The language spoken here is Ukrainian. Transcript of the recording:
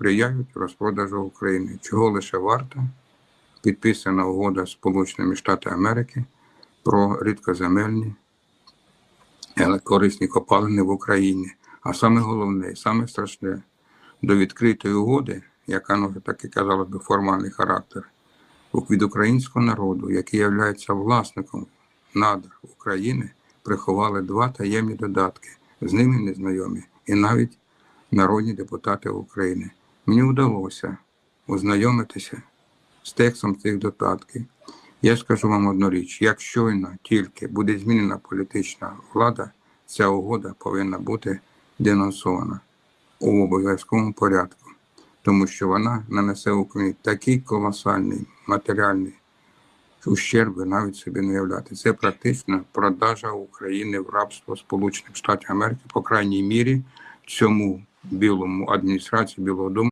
сприяють розпродажу України, чого лише варта підписана угода з Сполученими Штатами Америки про рідкоземельні але корисні копалини в Україні. А саме головне, і саме страшне, до відкритої угоди, яка носить такий, казалось би, формальний характер, від українського народу, який є власником надр України, приховали два таємні додатки, з ними незнайомі, і навіть народні депутати України. Мені вдалося ознайомитися з текстом цих додатків. Я скажу вам одну річ: як щойно тільки буде змінена політична влада, ця угода повинна бути денонсована у обов'язковому порядку, тому що вона нанесе Україні такий колосальний матеріальний ущерб, ви навіть собі не уявляєте. Це практично продажа України в рабство Сполучених Штатів Америки, по крайній мірі, цьому білому адміністрації Білого Дому.